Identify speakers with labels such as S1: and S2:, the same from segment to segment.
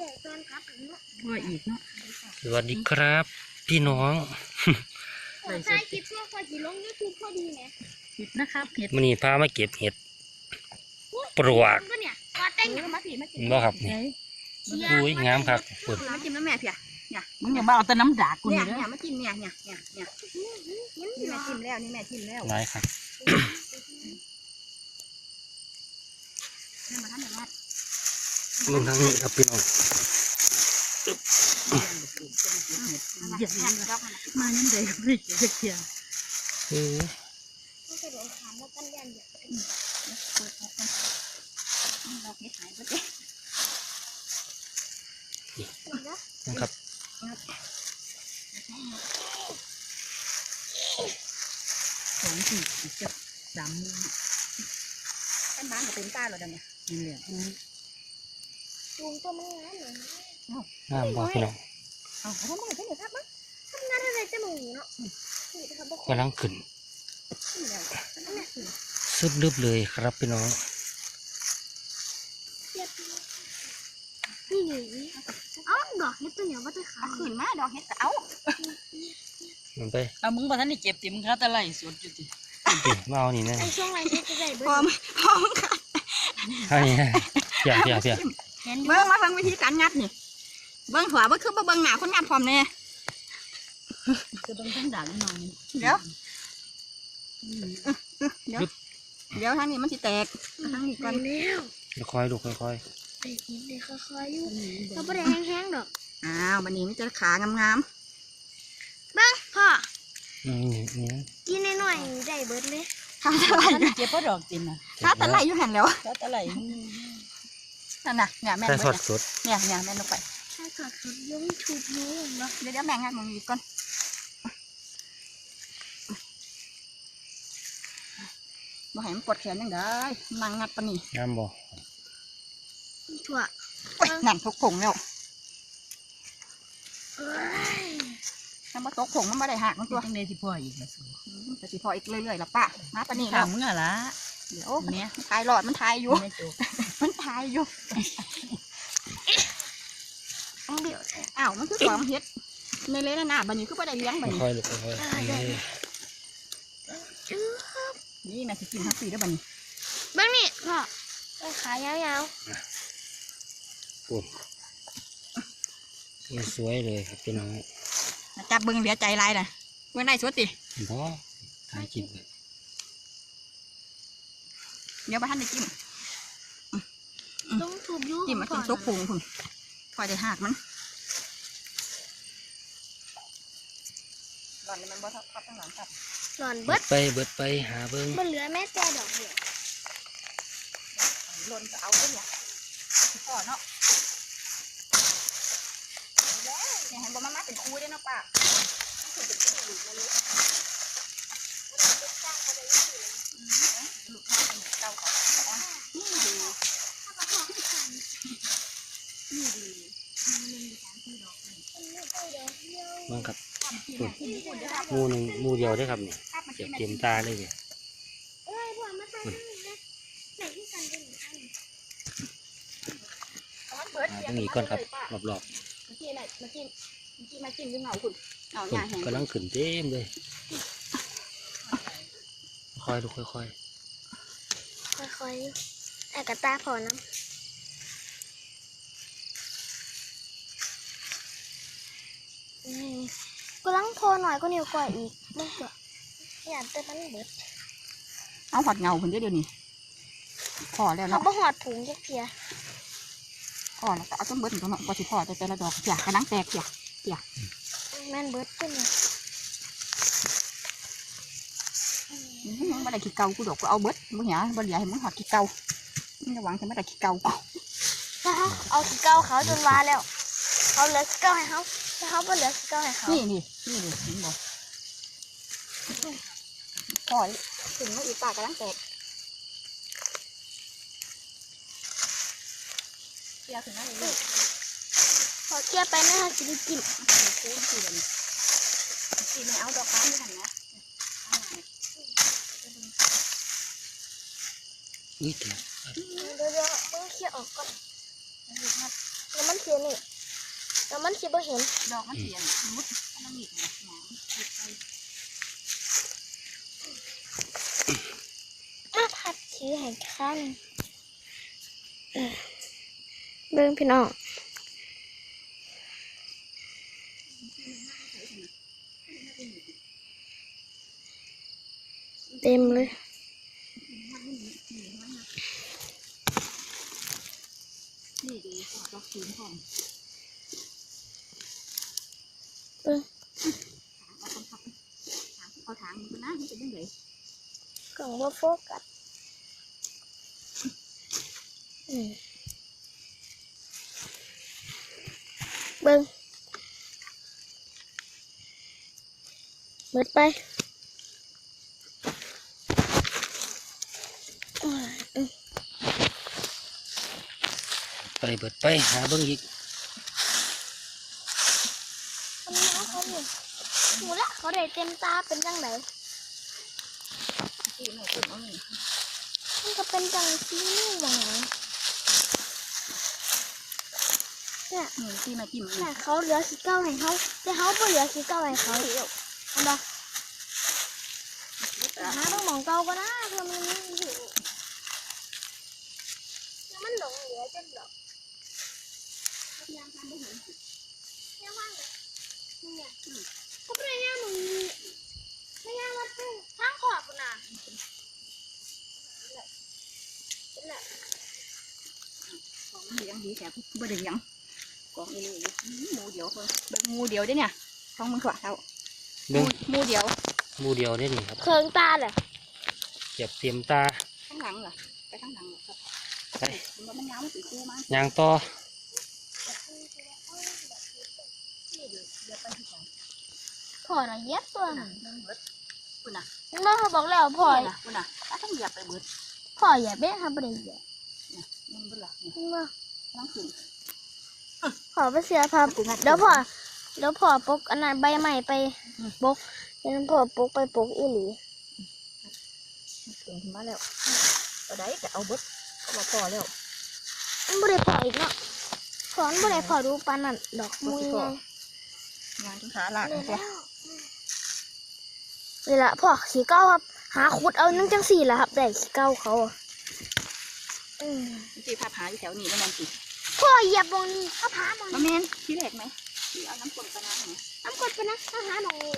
S1: ว่าอีกเนาะ
S2: สวัสดีครับ พี่น้อง
S3: ขอถ่ายคลิปเพื่อคอยจีลงยูทูบพอดีไง
S1: ผิดนะครับเห็ด
S2: มันนี่พามาเก็บเห็ดปลวก
S3: ก็เนี่ยว่าแต่งอย่างมาผีมากิน
S2: บ่ครับ
S1: ไหน
S2: นี่อุ้ยงามครับคุณ
S1: มาจิ้มน้ำแม่เพียเนี่ยมึงอย่ามาเอาแต่น้ำด่ากู
S4: เนี่ย
S1: นี่เด้
S4: เนี่ย
S1: อ
S4: มาจิ้มเนี่ยเนี่ยเนี่ยเนี่ยนี่แม่จิ้มแล้วนี่แม่จิ้มแล้ว
S2: ร้ายครับ
S4: นี่มาทำอย่างนั้น
S2: ลงทางนี้ครับพี่น้อง
S1: อย่า
S4: เนี่ยดอกมัน
S1: มาน้ำใดก็ไม่เจอเพีย
S2: เออ
S3: ต้องไปโดนถามแล้วกันยันอย่า
S4: ดอกเห็ดหายไปเด้
S2: นะครับ
S1: สองสี่เจ็ดสามมือ
S4: เป็นบ้านก็เป็นตาเราเดี๋ยวนี้
S1: นี่แหละ
S3: จูงตัวมันงานเหมือน
S2: งามบ่พี่น้อง
S4: เอาทำไมเป็นอย่างครับมั้ง
S3: ทำงานอะไรจะหมูเนาะนี่นะครับบอก
S2: กำลังขึ้น
S4: นี่แล้ว
S2: ซึบลึบเลยครับพี่น้อง
S3: เทียบนี่ไงเอ้าดอกเห็ดตัวเหนียวว่าจะขา
S4: เอา
S3: ย
S4: ขืนมาดอกเห็ดก็เอา
S2: มันไป
S1: เอามึงบ่ทันได้เก็บติมึงเขาตะไลสดอยู่ติ
S2: ดิมาเอานี่นะ
S3: ไอ้ช่วงไรเห็ดจะได้เบิ้
S4: พอ
S3: ล
S4: มพอมค่ะ
S2: ให้เพียเพียเพีย
S3: เห็น
S4: เบิ้งมาเบิ้งวิธีการงัดนี่ เบิ้งหัวเบิ้งคือบ่เบิ้งหน้าคนงานพร้อมเนี่ย
S1: จะต้องทั้งด่าแน่นอนนี่
S4: เดี๋ยวเดี๋ยวเดี๋ยวทางนี้มันสิแตกทางนี้
S3: ก่
S4: ก่
S3: อ
S4: อนน
S3: แล้ว
S2: ค่อยๆดูค่อย
S3: ไอ้หินเด็กค่อยๆอยู่เราไม่ได้แห้งๆดอก
S4: อ้าววันนี้มันจะขางาม
S3: เบ้างพ่อ
S2: ๆอืมนี่นี่นะ
S3: กินหน่อยๆได้เบิดเลย
S4: ๆข้าตะไล
S1: ท่านเก็บเพราะดอกติมนะ
S4: ข้าตะไลอยู่หันแล้ว
S1: เขาตะไล
S4: นั่นน่ะเนี่ยแม่น
S2: ใส่
S4: เบิ้
S2: สด
S4: ง
S2: สด
S4: เนี่ยเนี่ยแม่นลงไป
S3: ถ้าถอดชุดยุ่งชุบนู้นเนาะ
S4: เดี๋ยวเดี๋ยวแม่งัดมึงอีกก่อนบ่ให้มันปวดแขนยังได้นั่งงัดปะนี่
S2: งามบ่
S3: ถั่ว
S4: โอ้ยนั่นตกผงแล้ว
S3: เอ้ย
S4: ถ้ามาตกผงมันไม่ได้หักมัน
S1: ตั
S4: ตัวว
S1: จังไดที่พ่ออีกละสู
S4: แต่สิพออีกเรื่อยๆละป้ามาปะนี่แล้
S1: ข้าววมึงอะล่ะ
S4: เดี๋ยว
S1: แม่
S4: มันทายหลอดมันทายอยู่
S1: แม่จุก
S4: มันทายอยู่
S3: ต้องเดี่ยวแท้
S4: อ้าวมันคือสองเฮ็ดในเละน่ะบันนี้คือบ่ได้เลี้ยงบันนี้
S2: ค่อยๆลูกค่อยๆเออ
S4: นี่น่ะสิกินทั้งปีแล้วบันนี้
S3: เบ้างนี่พ่อไอ้ขายาว
S2: ปุ่นสวยๆเลยครับพี่น้อง
S4: จับเบิ่งเหลือใจลายน่ะเบิ่งได้สวดติ
S2: บ่ถ่ายคลิปเลย
S4: เดี๋ยวบ่ทันได้จิ้ม
S3: ๆต้องทุบอยุ่
S4: จิ้มมากินตกผงพุ่นพอได้หักมันหลอนนี่มันบ่ทับทับทั้งหลังครับ
S3: หล่อน
S2: เบิ
S3: เบิ
S2: ด
S3: ด
S2: ไปเบิดไปหาเบิ่ง
S3: มันเหลือแม่แต่ดอกเดียว
S4: หล่นก็เอาไปเนี่ยพ่อเนาะเนี่ยเห็นบ่มามาเป็นคู่เด้เนาะป้า
S2: มังครับปุ่นหมูหนึ่ง หมูเดียวได้อครับนี่เสียบเต็มตาเลยเนี่ย
S3: เอ้ยพ่อมาใส่นี่นะไหนที่กันเป็นหนึ่งอัน
S2: หาตรงนี้ก่อนครับรอบ
S4: เมื่อกี้อะไรเมื่อกี้เมื่อกี้มาจิ้มด้วยเงาคุณเงาห
S2: ปุ่
S4: ญ้าแห้ง
S2: กำลังขึ้นเต็มเลย อยๆลูกค่อย
S3: ค่อยๆอยู่ไอ้กระตาพอน้ำอืมกูลังโทรหน่อยก็นิ้วก่อยอีกไม่เถอะอยากแต่มันเบิด
S4: เอาหอดเงาคุณเดี๋ยวนี้พอแล้ว
S3: เขา
S4: เนาะ
S3: บ่หอดถุงจักเพีย
S4: พอแล้วก็เอาต้นเบิดตัวเนาะก็สิพอแต่แต่ละดอกเสียกระนังแตกเสีย
S3: แม่นเบิดขึ้นเลย
S4: มมึงบ่ได้ขี้เก่ากูดอกกูเอาเบิดมึงเหี้ยบ่เหลือให้มึงหอดขี้เก่ามึงระวังจะไม่ได้ขี้เก่ากู
S3: ถ้าเขาเอาสีเก้าเขาจนวาแล้วเขาเหลือสีเก้าให้เขาถ้าเขาบ่เหลือสีเก้าให้เขา
S4: นี่นี่นี่นี่เห็นบ่พอถึงว่าอีปากกระนังแตกเสียถึงนั่นเลย
S3: พอเกลียไปนะฮะจะได้กิน
S4: กูสิเดี๋ยวนี้สิไม่เอาดอกค้างนี่หันนะเอามาเนี่ย
S2: อุ้ยเดี๋ยว
S3: เดี๋ยวเดี๋ยวเพิ่งเคลียร์ออกก่อนแล้วมันสีนี่แล้วมันสิบ่เห็น
S4: ดอกมันเสียนมุดมันมีหางเก็บไป
S3: มาพัดถือให้คันเออเบิ่งพี่น้องเต็มเลย
S4: ดีดอกสีทอง
S3: เบิ่ง
S4: เอาคนพับถางเอาถางมันนะมันเป็นยังไง
S3: กล่องบ่โฟกัสอืมเบิ่งเบิดไปโอ้ยอืม
S2: ไป เบิดไปหาเบิ่งอีก
S3: คนนี้เขาเนี่ยหมูละเขาได้เต็มตาเป็นจังไหน
S4: ที่ไหนตุ่มเอานี่
S3: มันก็เป็นจังซีหวังเนี่ย
S4: นี่ที่มาจิ้ม
S3: เนี่ยเขาเหลือขี้เก้าให้เขาแต่เขาไม่เหลือขี้เก้าให้เขาเดียวเห็นปะหาต้องหมองเก่าก็นะเพื่อมันมีอยู่แล้วมันหลงเหลือจนดอก ยังทำไม่เห็นยังว่างเลยเนี่ยเขาไม่ได้ย่างมึงไม่ย่างมาตึ้งทางขอบกูน่ะเป็นแหละ
S4: ของมันยังดีแต่บ่ได้ยังกองนี่หมูเดียวคนเบิ่งหมูเดียวเด้เนี่ยท้องมันขวาเท่า
S2: เบิ่ง
S4: หมูเดียว
S2: หมูเดียวได้นี่ครับ
S3: เคืองตาเลย
S2: เก็บเตรียมตา
S4: ข้างหลังเหรอไปข้างหลังเหรอครับ
S2: ไป
S4: มันมันยาวมันสีคู่มั้ง
S2: ยางต่อ
S3: พ่อน่ะเย็บตัว
S4: คุณ
S3: น่ะ
S4: น่ะเบิดคุณน่ะ
S3: น้องเขาบอกแล้วพ่อ
S4: คุณน่ะคุณน่ะถ้าต้องเหยียบไปเบิด
S3: พ่ออย่าเบ้ทำประเดี๋ยว
S4: มันเบิดละนี่
S3: เห็นบ่
S4: ต้องขึ้น
S3: พ่อไปเสียพับเดี๋ยวพ่อเดี๋ยวพ่อปกอันนั้นใบใหม่ไปปกเดี๋ยวพ่อปกไปปกอีหลี
S4: ขึ้นมาแล้วเอาได้แต่เอาเบิดก็มาพอแล้ว
S3: มันบ่ได้พออีกเนาะสอนบ่ได้พอดูปานนั่นดอกมุยไง
S4: งานทุกขาหลัง
S3: นี่
S4: จ้ะ
S3: นี่ละพ่อขี้เก้าครับ หาขุดเอานั่งจังสี่ละครับได้ขี้เก้าเขาอะอืม
S4: จีพาผาอยู่แถวนี้แล้วมันสิ
S3: พ่อเหยียบบงนี้เอาผาบง
S4: มา
S3: นี้
S4: เมนที่แรกไหมที่เอาน้ำกลนปนาเนี่ย
S3: น้ำกดไปนะเอาหาหนองนี้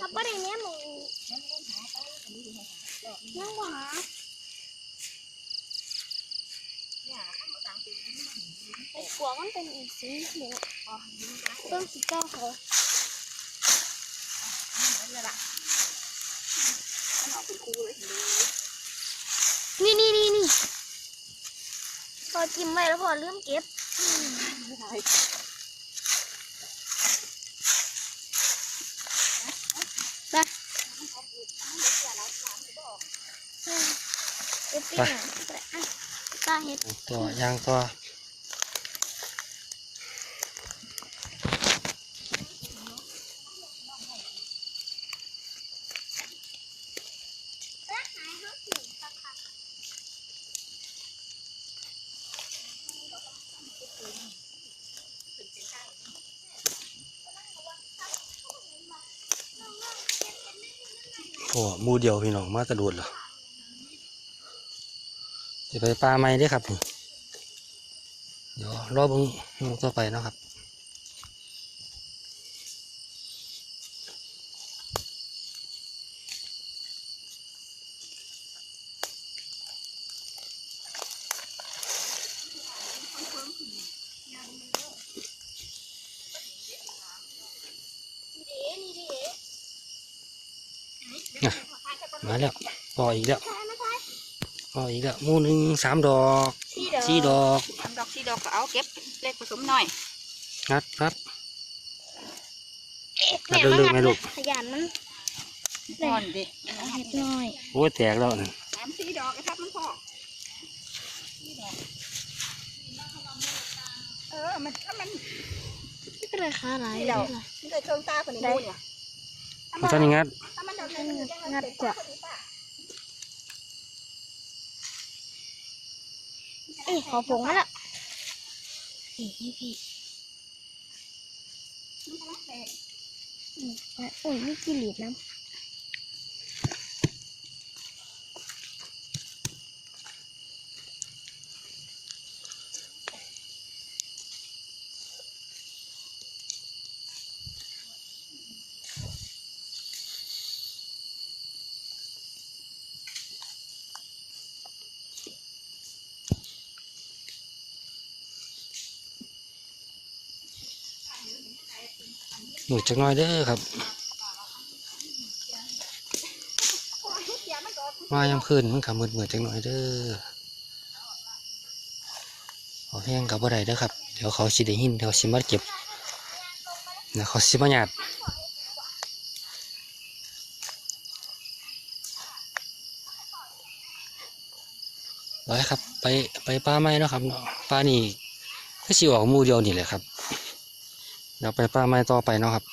S3: ถ้าบ่ได้เนี้ยหมองนี้ยังบ่หาไอ้กลัวมันเป็นอีกสีหนึ่งต้นขี้เก้าเขา
S4: เอาเป็นคู่เลย
S3: นี่นี่นี่นี่พอจิ้มไว้แล้วพอลืมเก็บไปเก็บที่ไหนอะตาเห็ด
S2: ต่อยางต่อ โอ้มูเดียวพี่น้องมาตะโดดเหรอจะไปปลาไม้ได้ครับ เดี๋ยวรอบึงมูต่อไปนะครับ มาแล้วพออีกแล้วพออีกแล้วหมูหนึ่งสามดอก
S3: ที่เดิม
S2: สี่ดอก
S4: ทำดอกสีดอกก็เอาเก็บเล็กผสมหน่อย
S2: งัดครับ
S3: แม่
S2: เอา
S3: มา
S2: เรื่อย
S3: งัด
S2: ๆไหมลู
S3: นะ
S2: ก
S3: ขยันมัน
S4: อ่อนดิ
S3: เอาเห็ดน้อย
S2: โอ้ยแตกแล้วนี่
S4: สามสี่ดอกนะครับมันพอเออมันถ้ามัน
S3: ไม่เป็นไรค่ะหลาย
S4: นี่
S3: เล
S4: เรา
S3: ย
S4: มันจะเชิงตาคนนี้เนี่ย
S2: มันจะนี่งัด
S3: งัดกว่าเอ้ยขอผงมาละพี่พี่อุ้ยมีกี่หลีดน้ำ
S2: หนูจักหน้อยเด้อครับ
S4: โอ้ยเสียมันก็
S2: มายามคืนมันขมืดมืดๆจักหน่อยเด้อเอาแห้งกับบ่ได้เด้อครับ เดี๋ยวเขาสิได้ยินเดี๋ยวสิมาเก็บเดี๋ยวเขาสิมาหยาดไปครับ ไปไปป้าไม้นะครับเนาะป้านี่ก็สิออกมูเดียวนี่แหละครับ เดี๋ยวไปป้าไม้ต่อไปเนาะครับ